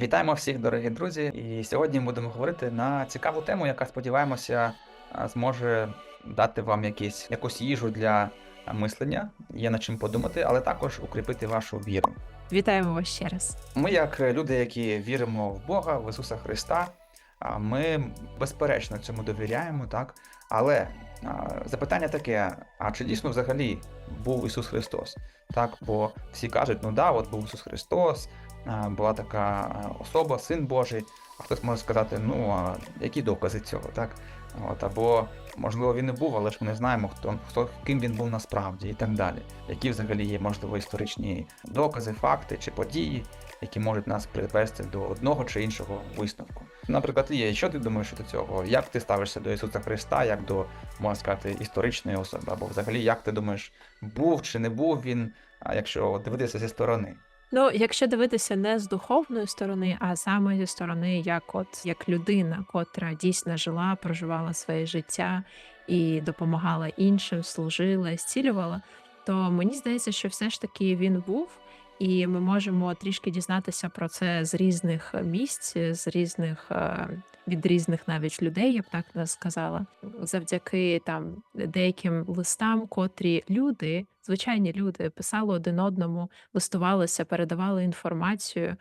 Вітаємо всіх, дорогі друзі! І сьогодні будемо говорити на цікаву тему, яка сподіваємося зможе дати вам якісь, якусь їжу для мислення, є над чим подумати, але також укріпити вашу віру. Вітаємо вас ще раз. Ми, як люди, які віримо в Бога, в Ісуса Христа, ми безперечно цьому довіряємо, так? Але запитання таке: а чи дійсно взагалі був Ісус Христос? Так, бо всі кажуть, ну да, от був Ісус Христос, була така особа, син Божий. А хтось може сказати, ну а які докази цього, так? От, або можливо він і був, але ж ми не знаємо, хто, хто ким він був насправді і так далі. Які взагалі є, можливо, історичні докази, факти чи події, які можуть нас привести до одного чи іншого висновку. Наприклад, є, що ти думаєш щодо цього? Як ти ставишся до Ісуса Христа, як до, можна сказати, історичної особи? Або взагалі, як ти думаєш, був чи не був він, якщо дивитися зі сторони? Ну, якщо дивитися не з духовної сторони, а саме зі сторони, як от як людина, котра дійсно жила, проживала своє життя і допомагала іншим, служила, зцілювала, то мені здається, що все ж таки він був, і ми можемо трішки дізнатися про це з різних місць, з різних е, від різних навіть людей, я б так сказала, завдяки там деяким листам, котрі люди, звичайні люди, писали один одному, листувалися, передавали інформацію,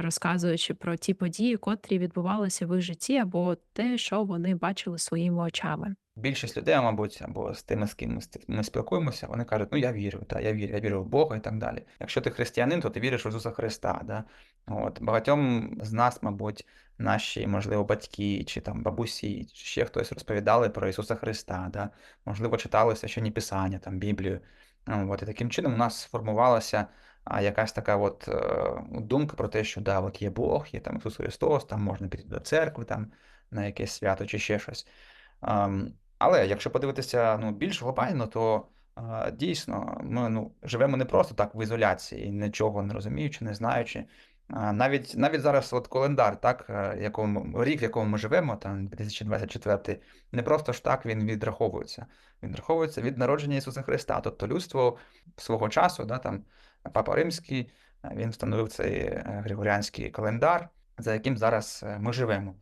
розказуючи про ті події, котрі відбувалися в їх житті, або те, що вони бачили своїми очами. Більшість людей, мабуть, або з тими, з ким ми спілкуємося, вони кажуть, ну я вірю, та, я вірю, я вірю в Бога і так далі. Якщо ти християнин, то ти віриш в Ісуса Христа. Да? От. Багатьом з нас, мабуть, наші, можливо, батьки чи там бабусі, чи ще хтось розповідали про Ісуса Христа, да? можливо, читали священні писання, там, Біблію. От. І таким чином у нас сформувалася якась така от е, думка про те, що да, от є Бог, є там Ісус Христос, там можна піти до церкви там, на якесь свято чи ще щось. Але якщо подивитися ну, більш глобально, то дійсно ми ну, живемо не просто так в ізоляції, нічого не розуміючи, не знаючи. Навіть, навіть зараз от календар, так, е, якому, рік, в якому ми живемо, там 2024, не просто ж так він відраховується. Він відраховується від народження Ісуса Христа. Тобто людство свого часу, да, там, Папа Римський, е, він встановив цей е, григоріанський календар, за яким зараз ми живемо.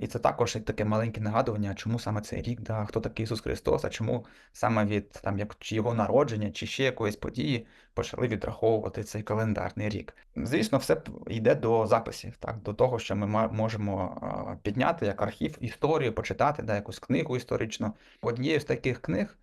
І це також як таке маленьке нагадування, чому саме цей рік, да, хто такий Ісус Христос, а чому саме від там, як, чи його народження, чи ще якоїсь події почали відраховувати цей календарний рік. Звісно, все йде до записів, так, до того, що ми можемо підняти як архів історію, почитати, да, якусь книгу історичну. Однією з таких книг,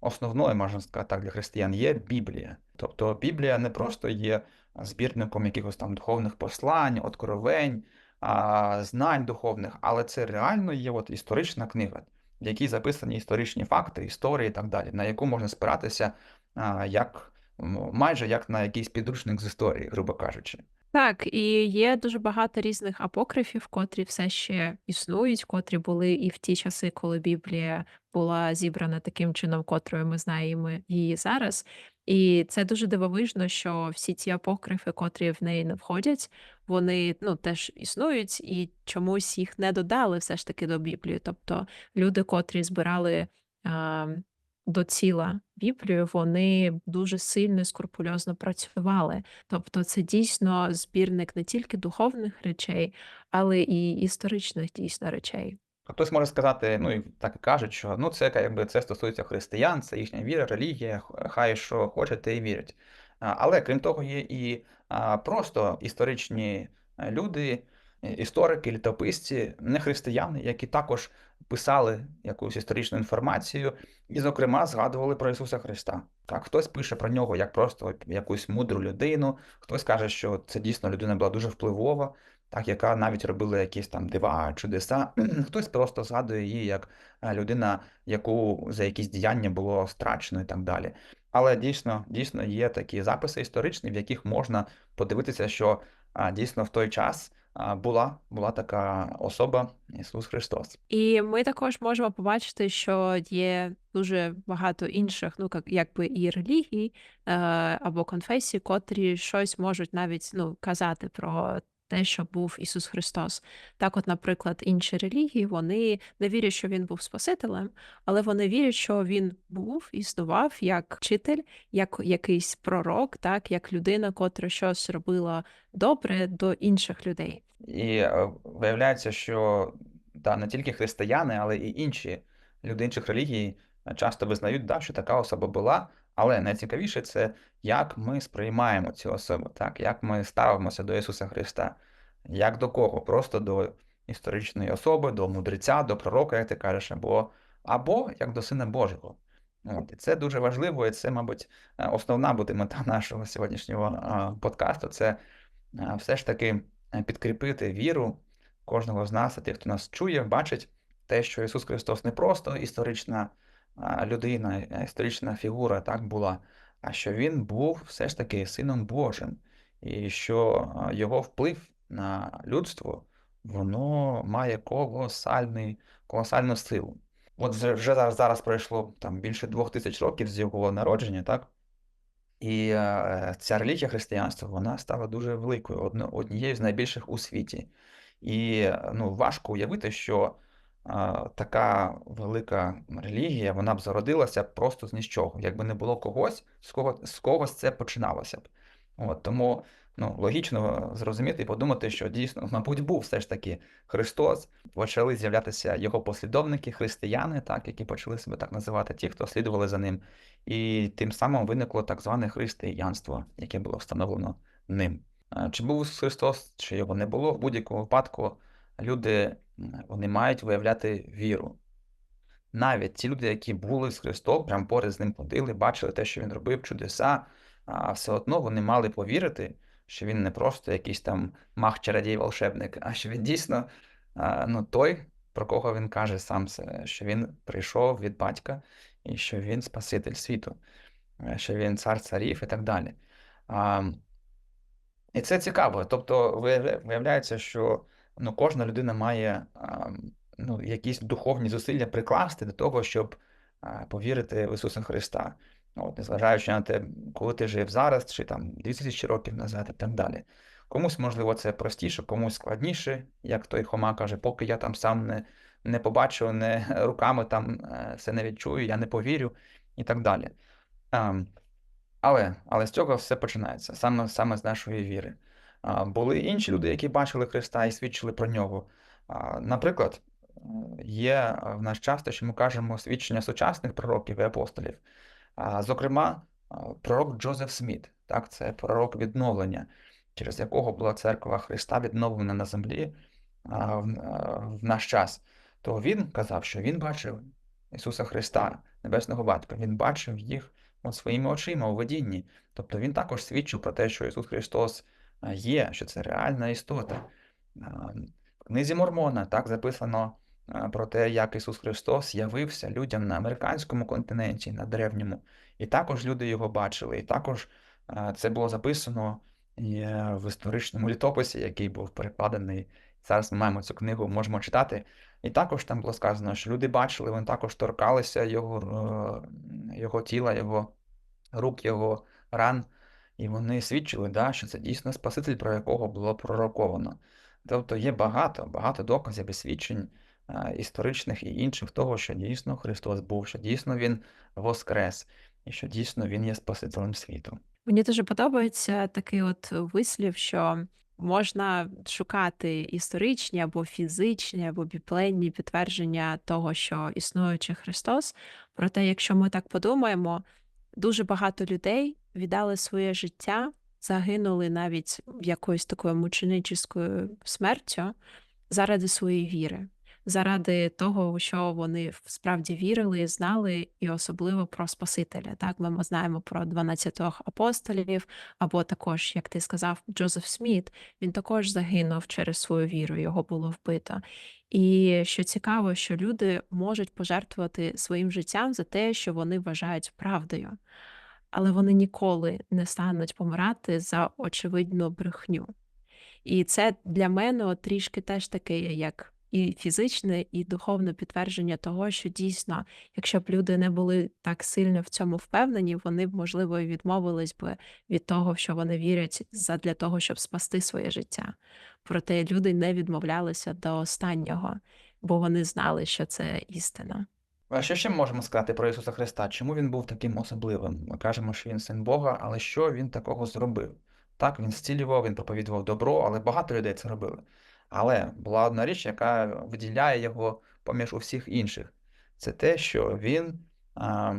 основною, можна сказати так, для християн, є Біблія. Тобто Біблія не просто є збірником якихось там духовних послань, откровень а, знань духовних, але це реально є от історична книга, в якій записані історичні факти, історії і так далі, на яку можна спиратися а, як ну, майже як на якийсь підручник з історії, грубо кажучи. Так, і є дуже багато різних апокрифів, котрі все ще існують, котрі були і в ті часи, коли Біблія була зібрана таким чином, котрою ми знаємо її зараз. І це дуже дивовижно, що всі ті апокрифи, котрі в неї не входять, вони ну теж існують, і чомусь їх не додали все ж таки до Біблії. Тобто люди, котрі збирали. А, до ціла Біблію, вони дуже сильно і скрупульозно працювали. Тобто це дійсно збірник не тільки духовних речей, але і історичних дійсно речей. Хтось може сказати, ну і так і кажуть, що ну це якби це стосується християн, це їхня віра, релігія, хай що хочуть, те і вірять. Але крім того, є і просто історичні е, люди, е, історики, літописці, не християни, які також писали якусь історичну інформацію і, зокрема, згадували про Ісуса Христа. Так, хтось пише про нього як просто якусь мудру людину, хтось каже, що це дійсно людина була дуже впливова так, яка навіть робила якісь там дива, чудеса. Хтось просто згадує її як е, людина, яку за якісь діяння було страчено і так далі. Але дійсно, дійсно є такі записи історичні, в яких можна подивитися, що дійсно в той час була, була така особа Ісус Христос. І ми також можемо побачити, що є дуже багато інших, ну як якби і релігій е, або конфесій, котрі щось можуть навіть ну казати про те, що був Ісус Христос. Так, от, наприклад, інші релігії вони не вірять, що він був Спасителем, але вони вірять, що він був існував як вчитель, як якийсь пророк, так як людина, котра щось робила добре до інших людей. І е, виявляється, що та, не тільки християни, але і інші люди інших релігій е, часто визнають, да, що така особа була. Але найцікавіше це як ми сприймаємо цю особу, так, як ми ставимося до Ісуса Христа, як до кого? Просто до історичної особи, до мудреця, до пророка, як ти кажеш, або, або як до Сина Божого. От, і це дуже важливо, і це, мабуть, е, основна буде мета нашого сьогоднішнього подкасту. Це все ж таки е, підкріпити віру кожного з нас, тих, хто нас чує, бачить те, що Ісус Христос не просто історична людина, історична фігура так була, а що Він був все ж таки Сином Божим, і що його вплив на людство воно має колосальний, колосальну силу. От вже, зараз, зараз пройшло там більше двох тисяч років з його народження, так? І е, ця релігія християнства вона стала дуже великою, однією з найбільших у світі. І е, ну, важко уявити, що е, така велика релігія вона б зародилася просто з нічого, якби не було когось, з кого з когось це починалося б. От, тому ну, логічно зрозуміти і подумати, що дійсно, мабуть, був все ж таки Христос. Почали з'являтися його послідовники, християни, так, які почали себе так називати, ті, хто слідували за ним. І тим самим виникло так зване християнство, яке було встановлено ним. Чи був Христос, чи його не було, в будь-якому випадку люди вони мають виявляти віру. Навіть ті люди, які були з Христом, прямо поряд з ним ходили, бачили те, що він робив, чудеса, а все одно вони мали повірити, що він не просто якийсь там мах чародій волшебник, а що він дійсно ну, той, про кого він каже сам, що він прийшов від батька і що він Спаситель світу, е, що він цар царів і так далі. І це цікаво. Тобто, виявляється, що ну, кожна людина має ну, якісь духовні зусилля прикласти до того, щоб повірити в Ісуса Христа. От, незважаючи на те, коли ти жив зараз, чи там 2000 років назад і так далі. Комусь, можливо, це простіше, комусь складніше, як той Хома каже, поки я там сам не, не побачу, не руками там е, все не відчую, я не повірю і так далі. Але, але з цього все починається, саме, саме з нашої віри. Були інші люди, які бачили Христа і свідчили про нього. Наприклад, є в наш час те, що ми кажемо свідчення сучасних пророків і апостолів. Зокрема, пророк Джозеф Сміт, так, це пророк відновлення, через якого була церква Христа відновлена на землі в, наш час. То він казав, що він бачив Ісуса Христа, Небесного Батька. Він бачив їх от своїми очима у видінні. Тобто він також свідчив про те, що Ісус Христос є, що це реальна істота. В книзі Мормона так записано про те, як Ісус Христос явився людям на американському континенті, на древньому, і також люди його бачили. І також це було записано е, в історичному літописі, який був перекладений. Зараз ми маємо цю книгу, можемо читати. І також там було сказано, що люди бачили, вони також торкалися його, е, його тіла, його рук, його ран, і вони свідчили, да, що це дійсно Спаситель, про якого було пророковано. Тобто є багато, багато доказів і свідчень е, історичних і інших того, що дійсно Христос був, що дійсно Він воскрес, і що дійсно Він є Спасителем світу. Мені дуже подобається такий от вислів, що можна шукати історичні або фізичні, або біблійні підтвердження того, що існуючий Христос. Проте, якщо ми так подумаємо, дуже багато людей віддали своє життя, загинули навіть якоюсь такою мученическою смертю заради своєї віри, заради того, у що вони справді вірили знали, і особливо про Спасителя. Так, ми знаємо про 12 апостолів, або також, як ти сказав, Джозеф Сміт, він також загинув через свою віру, його було вбито. І що цікаво, що люди можуть пожертвувати своїм життям за те, що вони вважають правдою, але вони ніколи не стануть помирати за очевидну брехню. І це для мене трішки теж таке, як і фізичне, і духовне підтвердження того, що дійсно, якщо б люди не були так сильно в цьому впевнені, вони б, можливо, і відмовились би від того, що вони вірять, задля того, щоб спасти своє життя. Проте люди не відмовлялися до останнього, бо вони знали, що це істина. А що ще можемо сказати про Ісуса Христа? Чому він був таким особливим? Ми кажемо, що він син Бога, але що він такого зробив? Так, він зцілював, він проповідував добро, але багато людей це робили. Але була одна річ, яка виділяє його поміж усіх інших. Це те, що він а,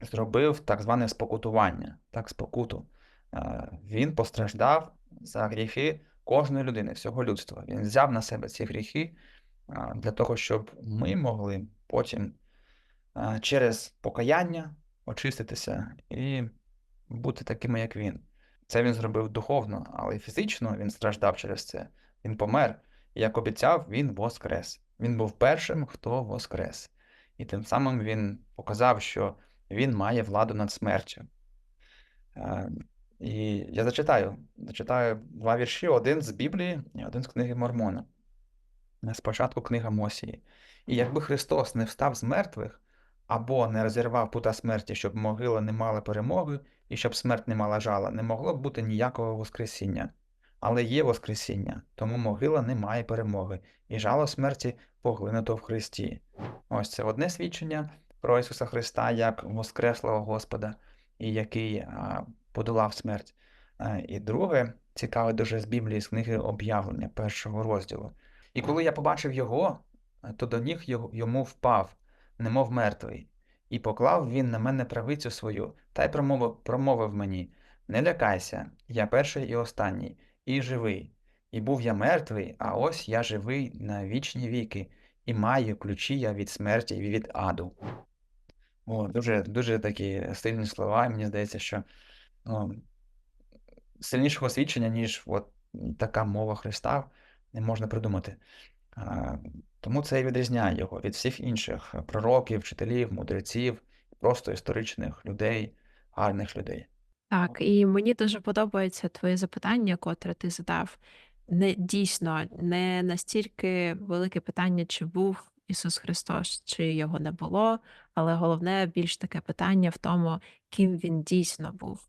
зробив так зване спокутування, так, спокуту. А, він постраждав за гріхи кожної людини, всього людства. Він взяв на себе ці гріхи а, для того, щоб ми могли потім через покаяння очиститися і бути такими, як він. Це він зробив духовно, але й фізично він страждав через це. Він помер, і як обіцяв, він воскрес. Він був першим, хто воскрес. І тим самим він показав, що він має владу над смертю. І я зачитаю, зачитаю два вірші: один з Біблії і один з книги Мормона. Спочатку книга Мосії. І якби Христос не встав з мертвих, або не розірвав пута смерті, щоб могила не мала перемоги, і щоб смерть не мала жала, не могло б бути ніякого Воскресіння. Але є Воскресіння, тому могила не має перемоги, і жало смерті поглинуто в Христі. Ось це одне свідчення про Ісуса Христа як Воскреслого Господа, і який подолав смерть. І друге, цікаве дуже з Біблії, з книги об'явлення першого розділу. І коли я побачив його, то до ніг йому впав, немов мертвий, і поклав він на мене правицю свою, та й промовив, промовив мені: Не лякайся, я перший і останній, і живий. І був я мертвий, а ось я живий на вічні віки, і маю ключі я від смерті і від аду. О, дуже, дуже такі сильні слова, і мені здається, що ну, сильнішого свідчення, ніж от така мова Христа, не можна придумати. А, Тому це і відрізняє його від всіх інших пророків, вчителів, мудреців, просто історичних людей, гарних людей. Так, і мені дуже подобається твоє запитання, котре ти задав. Не дійсно не настільки велике питання, чи був Ісус Христос, чи його не було, але головне більш таке питання в тому, ким він дійсно був.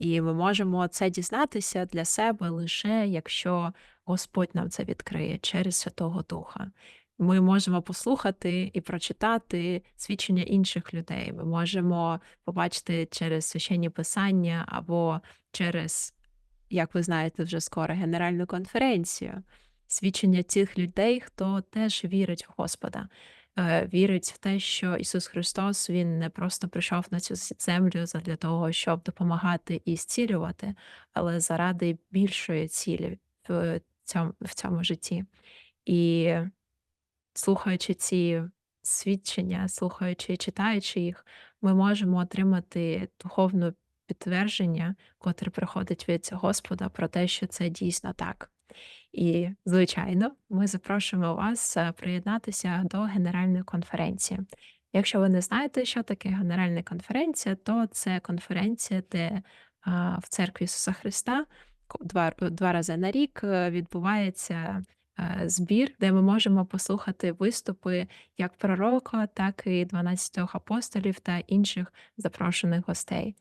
І ми можемо це дізнатися для себе лише якщо Господь нам це відкриє через Святого Духа. Ми можемо послухати і прочитати свідчення інших людей. Ми можемо побачити через священні писання або через, як ви знаєте, вже скоро генеральну конференцію. Свідчення цих людей, хто теж вірить в Господа, е, вірить в те, що Ісус Христос Він не просто прийшов на цю землю для того, щоб допомагати і зцілювати, але заради більшої цілі в цьому, в цьому житті. І слухаючи ці свідчення, слухаючи і читаючи їх, ми можемо отримати духовне підтвердження, котре приходить від Господа про те, що це дійсно так. І, звичайно, ми запрошуємо вас е, приєднатися до Генеральної конференції. Якщо ви не знаєте, що таке Генеральна конференція, то це конференція, де в церкві Ісуса Христа два, два рази на рік е, відбувається е, збір, де ми можемо послухати виступи як пророка, так і 12 апостолів та інших запрошених гостей,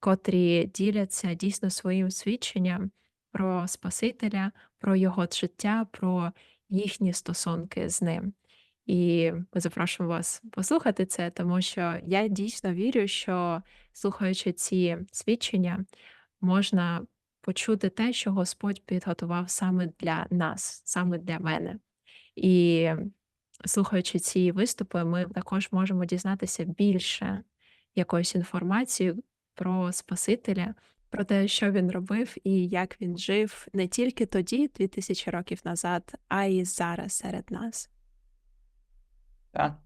котрі діляться дійсно своїм свідченням про Спасителя, про його життя, про їхні стосунки з ним. І ми запрошуємо вас послухати це, тому що я дійсно вірю, що слухаючи ці свідчення, можна почути те, що Господь підготував саме для нас, саме для мене. І слухаючи ці виступи, ми також можемо дізнатися більше якоїсь інформації про Спасителя, про те, що він робив і як він жив не тільки тоді, 2000 років назад, а й зараз серед нас. Так?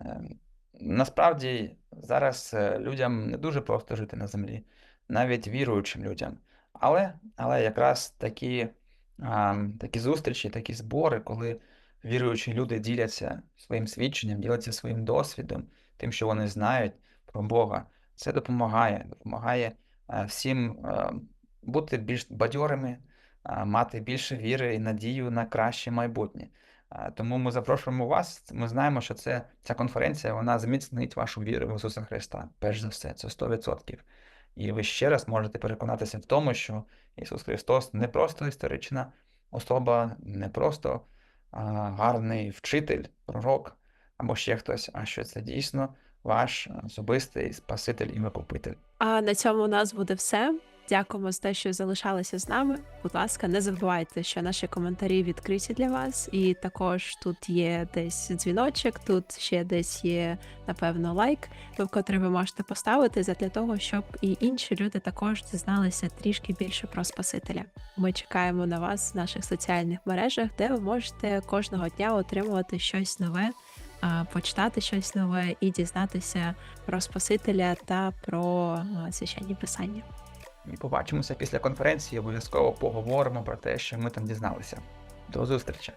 Ем, Насправді зараз е, людям не дуже просто жити на землі, навіть віруючим людям. Але, але якраз такі, такі зустрічі, такі збори, коли віруючі люди діляться своїм свідченням, діляться своїм досвідом, тим, що вони знають про Бога, це допомагає, допомагає всім е, бути більш бадьорими, мати більше віри і надію на краще майбутнє. Тому ми запрошуємо вас. Ми знаємо, що це, ця конференція вона зміцнить вашу віру в Ісуса Христа. Перш за все, це 100%. І ви ще раз можете переконатися в тому, що Ісус Христос не просто історична особа не просто а, гарний вчитель, пророк або ще хтось, а що це дійсно ваш особистий Спаситель і Викупитель. А на цьому у нас буде все. Дякуємо за те, що залишалися з нами. Будь ласка, не забувайте, що наші коментарі відкриті для вас, і також тут є десь дзвіночок, тут ще десь є напевно лайк, котрий ви можете поставити для того, щоб і інші люди також дізналися трішки більше про Спасителя. Ми чекаємо на вас в наших соціальних мережах, де ви можете кожного дня отримувати щось нове. Почитати щось нове і дізнатися про Спасителя та про священні писання. І побачимося після конференції. Обов'язково поговоримо про те, що ми там дізналися. До зустрічі!